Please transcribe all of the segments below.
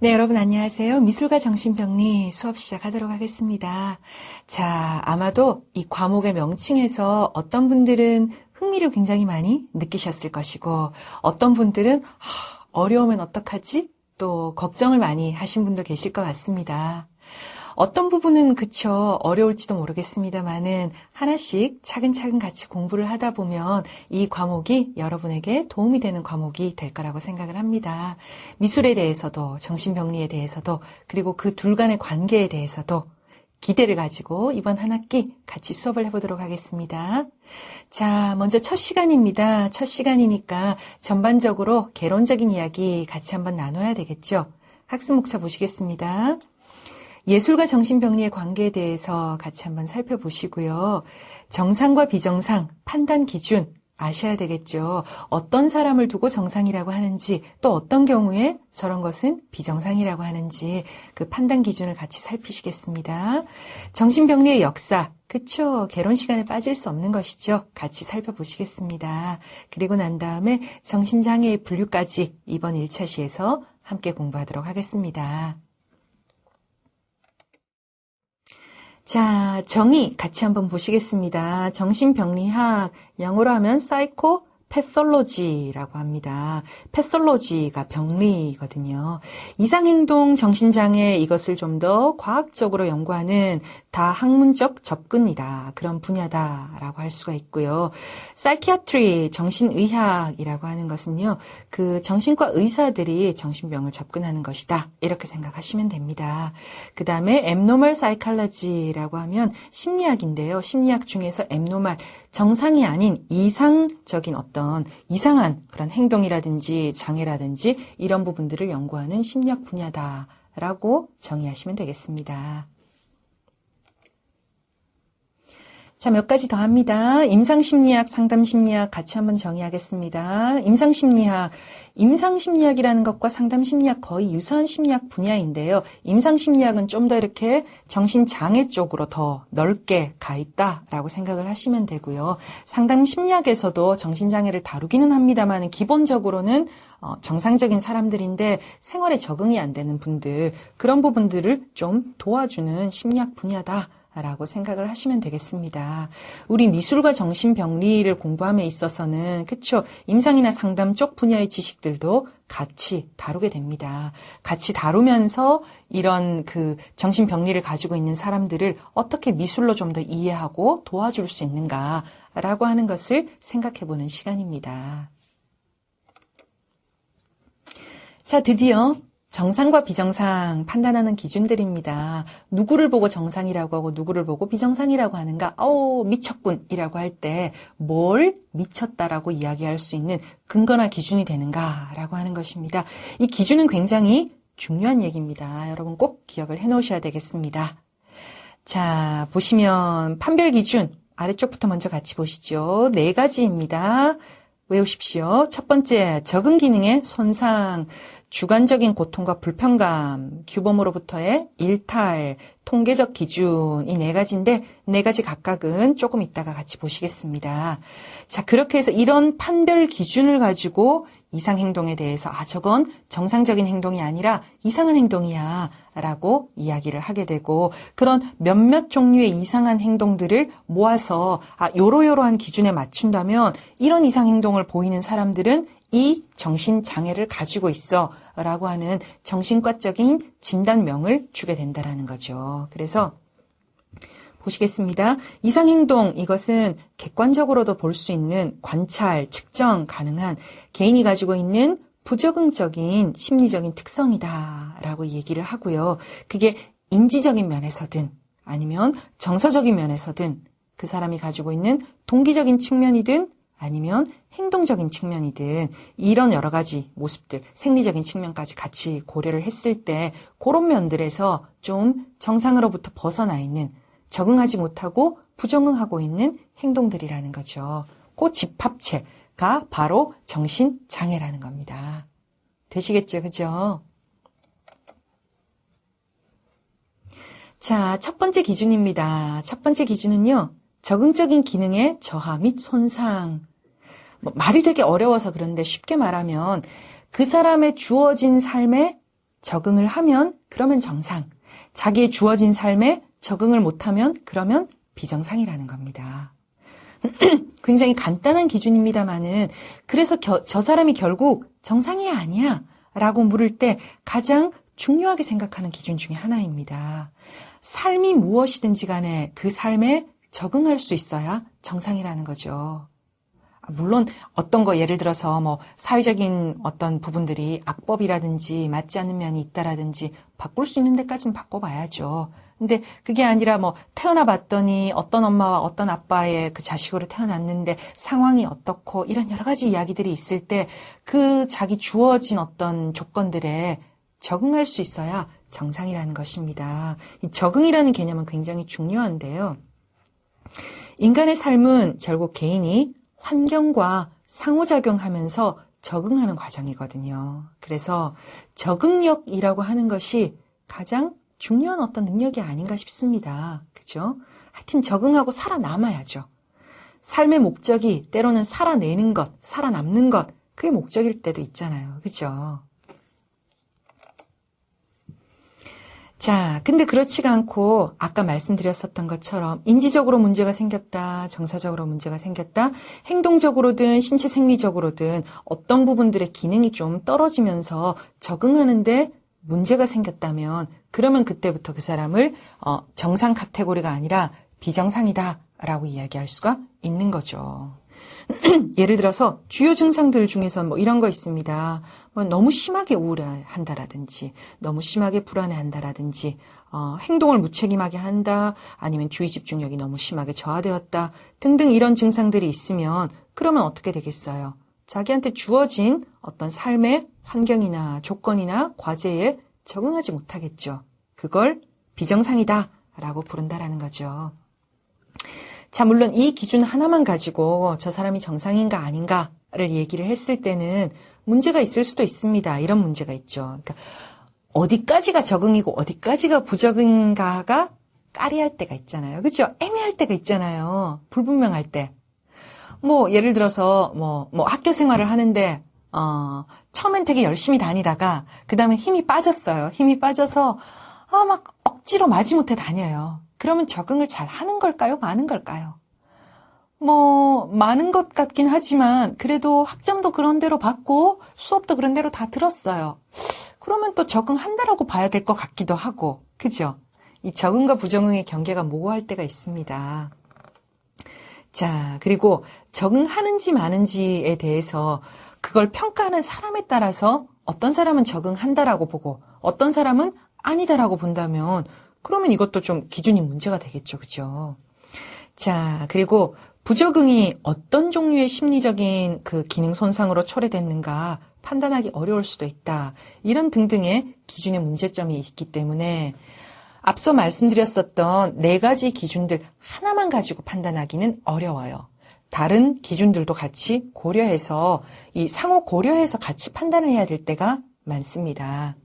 네, 여러분 안녕하세요. 미술과 정신병리 수업 시작하도록 하겠습니다. 자, 아마도 이 과목의 명칭에서 어떤 분들은 흥미를 굉장히 많이 느끼셨을 것이고, 어떤 분들은 하, 어려우면 어떡하지? 또 걱정을 많이 하신 분도 계실 것 같습니다. 어떤 부분은 그쵸 어려울지도 모르겠습니다만은 하나씩 차근차근 같이 공부를 하다 보면 이 과목이 여러분에게 도움이 되는 과목이 될 거라고 생각을 합니다. 미술에 대해서도 정신병리에 대해서도 그리고 그 둘 간의 관계에 대해서도 기대를 가지고 이번 한 학기 같이 수업을 해보도록 하겠습니다. 자, 먼저 첫 시간입니다. 첫 시간이니까 전반적으로 개론적인 이야기 같이 한번 나눠야 되겠죠. 학습 목차 보시겠습니다. 예술과 정신병리의 관계에 대해서 같이 한번 살펴보시고요. 정상과 비정상, 판단 기준 아셔야 되겠죠. 어떤 사람을 두고 정상이라고 하는지, 또 어떤 경우에 저런 것은 비정상이라고 하는지 그 판단 기준을 같이 살피시겠습니다. 정신병리의 역사, 그쵸. 개론 시간에 빠질 수 없는 것이죠. 같이 살펴보시겠습니다. 그리고 난 다음에 정신장애의 분류까지 이번 1차 시에서 함께 공부하도록 하겠습니다. 자, 정의 같이 한번 보시겠습니다. 정신병리학, 영어로 하면 사이코 패솔로지라고 합니다. 패솔로지가 병리거든요. 이상행동 정신장애 이것을 좀 더 과학적으로 연구하는 다 학문적 접근이다. 그런 분야다라고 할 수가 있고요. 사이키아트리 정신의학이라고 하는 것은요. 그 정신과 의사들이 정신병을 접근하는 것이다. 이렇게 생각하시면 됩니다. 그 다음에 앱노멀 사이칼라지라고 하면 심리학인데요. 심리학 중에서 앱노멀 정상이 아닌 이상적인 어떤 이상한 그런 행동이라든지 장애라든지 이런 부분들을 연구하는 심리학 분야다 라고 정의하시면 되겠습니다. 자, 몇 가지 더 합니다. 임상심리학, 상담심리학 같이 한번 정의하겠습니다. 임상심리학. 임상심리학이라는 것과 상담심리학 거의 유사한 심리학 분야인데요. 임상심리학은 좀 더 이렇게 정신장애 쪽으로 더 넓게 가 있다라고 생각을 하시면 되고요. 상담심리학에서도 정신장애를 다루기는 합니다만 기본적으로는 어, 정상적인 사람들인데 생활에 적응이 안 되는 분들, 그런 부분들을 좀 도와주는 심리학 분야다. 라고 생각을 하시면 되겠습니다. 우리 미술과 정신병리를 공부함에 있어서는 그쵸 임상이나 상담 쪽 분야의 지식들도 같이 다루게 됩니다. 같이 다루면서 이런 그 정신병리를 가지고 있는 사람들을 어떻게 미술로 좀 더 이해하고 도와줄 수 있는가라고 하는 것을 생각해 보는 시간입니다. 자, 드디어 정상과 비정상 판단하는 기준들입니다. 누구를 보고 정상이라고 하고 누구를 보고 비정상이라고 하는가? 어 미쳤군이라고 할 때 뭘 미쳤다라고 이야기할 수 있는 근거나 기준이 되는가라고 하는 것입니다. 이 기준은 굉장히 중요한 얘기입니다. 여러분 꼭 기억을 해 놓으셔야 되겠습니다. 자, 보시면 판별 기준 아래쪽부터 먼저 같이 보시죠. 네 가지입니다. 외우십시오. 첫 번째, 적응 기능의 손상. 주관적인 고통과 불편감, 규범으로부터의 일탈, 통계적 기준 이 네 가지인데 네 가지 각각은 조금 이따가 같이 보시겠습니다. 자, 그렇게 해서 이런 판별 기준을 가지고 이상 행동에 대해서 아 저건 정상적인 행동이 아니라 이상한 행동이야 라고 이야기를 하게 되고 그런 몇몇 종류의 이상한 행동들을 모아서 아 요로요로한 기준에 맞춘다면 이런 이상 행동을 보이는 사람들은 이 정신장애를 가지고 있어 라고 하는 정신과적인 진단명을 주게 된다라는 거죠. 그래서 보시겠습니다. 이상행동, 이것은 객관적으로도 볼 수 있는 관찰, 측정 가능한 개인이 가지고 있는 부적응적인 심리적인 특성이다. 라고 얘기를 하고요. 그게 인지적인 면에서든 아니면 정서적인 면에서든 그 사람이 가지고 있는 동기적인 측면이든 아니면 행동적인 측면이든 이런 여러 가지 모습들, 생리적인 측면까지 같이 고려를 했을 때 그런 면들에서 좀 정상으로부터 벗어나 있는 적응하지 못하고 부정응하고 있는 행동들이라는 거죠. 그 집합체가 바로 정신장애라는 겁니다. 되시겠죠? 그죠? 자, 첫 번째 기준입니다. 첫 번째 기준은요. 적응적인 기능의 저하 및 손상. 뭐 말이 되게 어려워서 그런데 쉽게 말하면 그 사람의 주어진 삶에 적응을 하면 그러면 정상. 자기의 주어진 삶에 적응을 못하면 그러면 비정상이라는 겁니다. 굉장히 간단한 기준입니다만은 그래서 겨, 저 사람이 결국 정상이 아니야 라고 물을 때 가장 중요하게 생각하는 기준 중에 하나입니다. 삶이 무엇이든지 간에 그 삶에 적응할 수 있어야 정상이라는 거죠. 아, 물론 어떤 거 예를 들어서 뭐 사회적인 어떤 부분들이 악법이라든지 맞지 않는 면이 있다라든지 바꿀 수 있는 데까지는 바꿔봐야죠. 근데 그게 아니라 뭐 태어나 봤더니 어떤 엄마와 어떤 아빠의 그 자식으로 태어났는데 상황이 어떻고 이런 여러 가지 이야기들이 있을 때 그 자기 주어진 어떤 조건들에 적응할 수 있어야 정상이라는 것입니다. 이 적응이라는 개념은 굉장히 중요한데요. 인간의 삶은 결국 개인이 환경과 상호작용하면서 적응하는 과정이거든요. 그래서 적응력이라고 하는 것이 가장 중요한 어떤 능력이 아닌가 싶습니다. 그죠? 하여튼 적응하고 살아남아야죠. 삶의 목적이 때로는 살아내는 것, 살아남는 것, 그게 목적일 때도 있잖아요. 그죠? 자, 근데 그렇지가 않고 아까 말씀드렸었던 것처럼 인지적으로 문제가 생겼다, 정서적으로 문제가 생겼다, 행동적으로든 신체 생리적으로든 어떤 부분들의 기능이 좀 떨어지면서 적응하는데 문제가 생겼다면 그러면 그때부터 그 사람을 어, 정상 카테고리가 아니라 비정상이다라고 이야기할 수가 있는 거죠. 예를 들어서 주요 증상들 중에서 뭐 이런 거 있습니다. 뭐 너무 심하게 우울해한다라든지, 너무 심하게 불안해한다라든지, 어, 행동을 무책임하게 한다, 아니면 주의 집중력이 너무 심하게 저하되었다 등등 이런 증상들이 있으면 그러면 어떻게 되겠어요? 자기한테 주어진 어떤 삶의 환경이나 조건이나 과제에 적응하지 못하겠죠. 그걸 비정상이다 라고 부른다라는 거죠. 자, 물론 이 기준 하나만 가지고 저 사람이 정상인가 아닌가를 얘기를 했을 때는 문제가 있을 수도 있습니다. 이런 문제가 있죠. 그러니까 어디까지가 적응이고 어디까지가 부적응인가가 까리할 때가 있잖아요. 그렇죠? 애매할 때가 있잖아요. 불분명할 때. 뭐 예를 들어서 뭐, 뭐 학교 생활을 하는데 어, 처음엔 되게 열심히 다니다가 그 다음에 힘이 빠졌어요. 힘이 빠져서 아, 막 억지로 마지못해 다녀요. 그러면 적응을 잘 하는 걸까요? 많은 걸까요? 뭐, 많은 것 같긴 하지만, 그래도 학점도 그런 대로 받고, 수업도 그런 대로 다 들었어요. 그러면 또 적응한다라고 봐야 될 것 같기도 하고, 그죠? 이 적응과 부적응의 경계가 모호할 때가 있습니다. 자, 그리고 적응하는지 마는지에 대해서 그걸 평가하는 사람에 따라서 어떤 사람은 적응한다라고 보고, 어떤 사람은 아니다라고 본다면 그러면 이것도 좀 기준이 문제가 되겠죠. 그죠? 자, 그리고 부적응이 어떤 종류의 심리적인 그 기능 손상으로 초래됐는가 판단하기 어려울 수도 있다. 이런 등등의 기준의 문제점이 있기 때문에 앞서 말씀드렸었던 네 가지 기준들 하나만 가지고 판단하기는 어려워요. 다른 기준들도 같이 고려해서 이 상호 고려해서 같이 판단을 해야 될 때가 많습니다.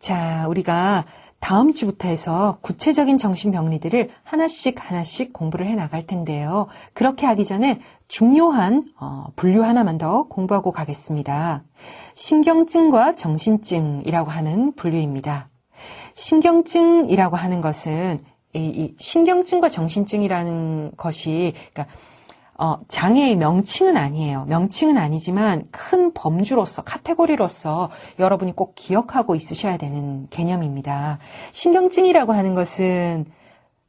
자, 우리가 다음 주부터 해서 구체적인 정신병리들을 하나씩 하나씩 공부를 해 나갈 텐데요. 그렇게 하기 전에 중요한 어, 분류 하나만 더 공부하고 가겠습니다. 신경증과 정신증이라고 하는 분류입니다. 신경증이라고 하는 것은 이, 이 신경증과 정신증이라는 것이 그러니까 어, 장애의 명칭은 아니에요. 명칭은 아니지만 큰 범주로서, 카테고리로서 여러분이 꼭 기억하고 있으셔야 되는 개념입니다. 신경증이라고 하는 것은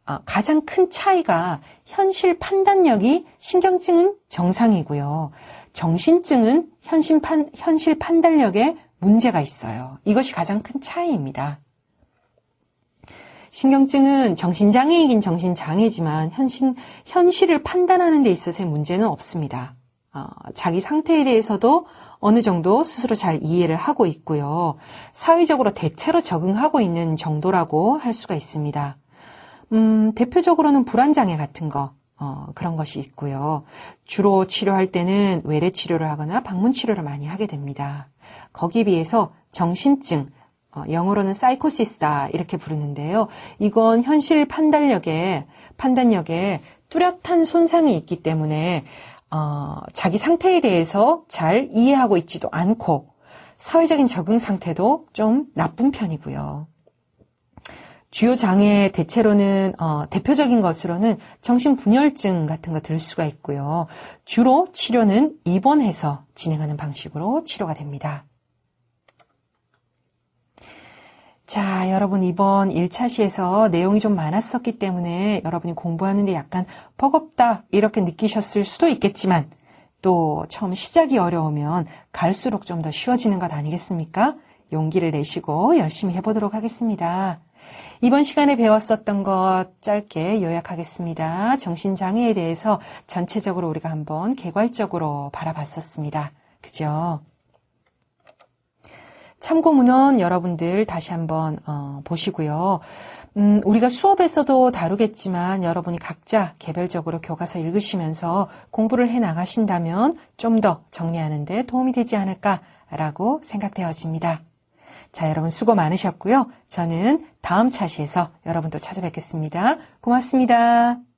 어, 가장 큰 차이가 현실 판단력이 신경증은 정상이고요. 정신증은 현실, 판, 현실 판단력에 문제가 있어요. 이것이 가장 큰 차이입니다. 신경증은 정신장애이긴 정신장애지만 현실, 현실을 판단하는 데 있어서의 문제는 없습니다. 어, 자기 상태에 대해서도 어느 정도 스스로 잘 이해를 하고 있고요. 사회적으로 대체로 적응하고 있는 정도라고 할 수가 있습니다. 음, 대표적으로는 불안장애 같은 거, 어, 그런 것이 있고요. 주로 치료할 때는 외래 치료를 하거나 방문 치료를 많이 하게 됩니다. 거기에 비해서 정신증, 어, 영어로는 사이코시스다 이렇게 부르는데요. 이건 현실 판단력에 판단력에 뚜렷한 손상이 있기 때문에 어, 자기 상태에 대해서 잘 이해하고 있지도 않고 사회적인 적응 상태도 좀 나쁜 편이고요. 주요 장애 대체로는 어, 대표적인 것으로는 정신분열증 같은 거 들 수가 있고요. 주로 치료는 입원해서 진행하는 방식으로 치료가 됩니다. 자, 여러분 이번 1차 시에서 내용이 좀 많았었기 때문에 여러분이 공부하는데 약간 버겁다 이렇게 느끼셨을 수도 있겠지만 또 처음 시작이 어려우면 갈수록 좀 더 쉬워지는 것 아니겠습니까? 용기를 내시고 열심히 해보도록 하겠습니다. 이번 시간에 배웠었던 것 짧게 요약하겠습니다. 정신장애에 대해서 전체적으로 우리가 한번 개괄적으로 바라봤었습니다. 그죠? 참고문헌 여러분들 다시 한번 어, 보시고요. 음, 우리가 수업에서도 다루겠지만 여러분이 각자 개별적으로 교과서 읽으시면서 공부를 해 나가신다면 좀 더 정리하는데 도움이 되지 않을까라고 생각되어집니다. 자, 여러분 수고 많으셨고요. 저는 다음 차시에서 여러분 또 찾아뵙겠습니다. 고맙습니다.